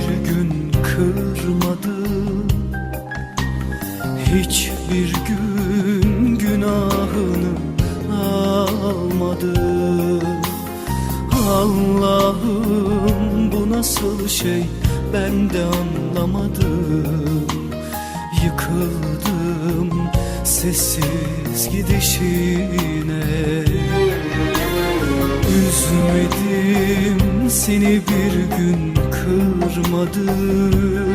bir gün kırmadı. Hiçbir gün günahını almadı. Allah'ım bu nasıl şey? Ben de anlamadım. Yıkıldım sessiz gidişine. Üzmedim seni bir gün kırmadım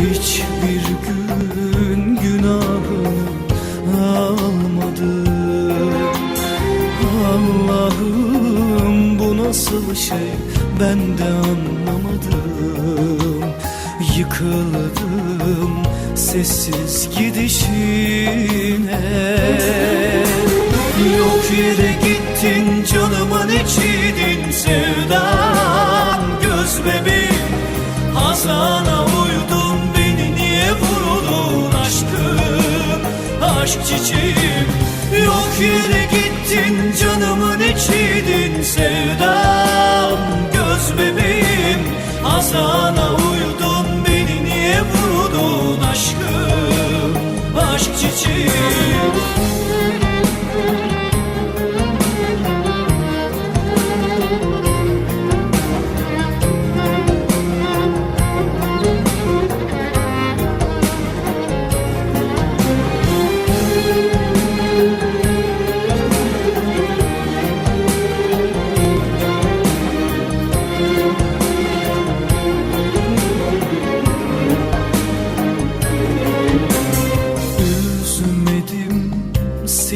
Hiçbir gün günahını almadım Allah'ım bu nasıl şey? Ben de anlamadım. Yıkıldım sessiz gidişine. Yok yere gittin Aşk çiçeğim. Yok yere gittin canımın içidin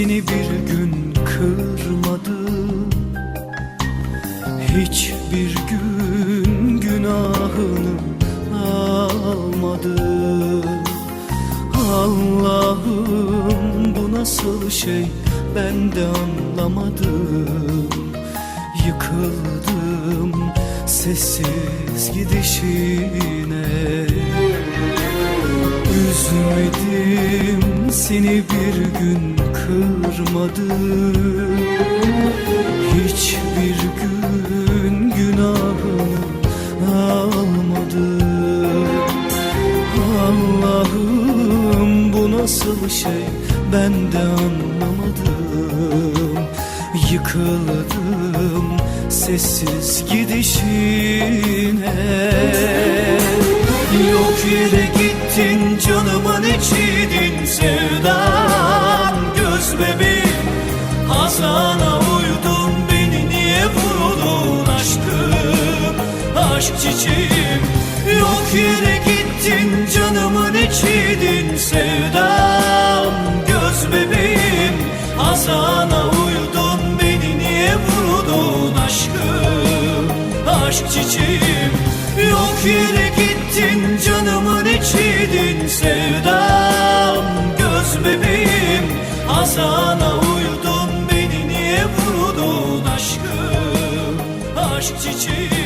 seni bir gün kırmadım Hiçbir gün günahını almadım Allah'ım bu nasıl şey? Ben de anlamadım. Yıkıldım sessiz gidişine Üzmedim seni bir gün kırmadım Hiçbir gün günahını almadım Allah'ım bu nasıl şey? Ben de anlamadım. Yıkıldım sessiz gidişine. Yok yere gittin canımın içidin sevdam Göz bebeğim Hazana uydun. Beni niye vurdun aşkım? Aşk çiçeğim Yok yere gittin. Canımın içidin sevdam Göz bebeğim Hazana uydun. Beni niye vurdun aşkım? Aşk çiçeğim Yok yere Aşk çiçeğim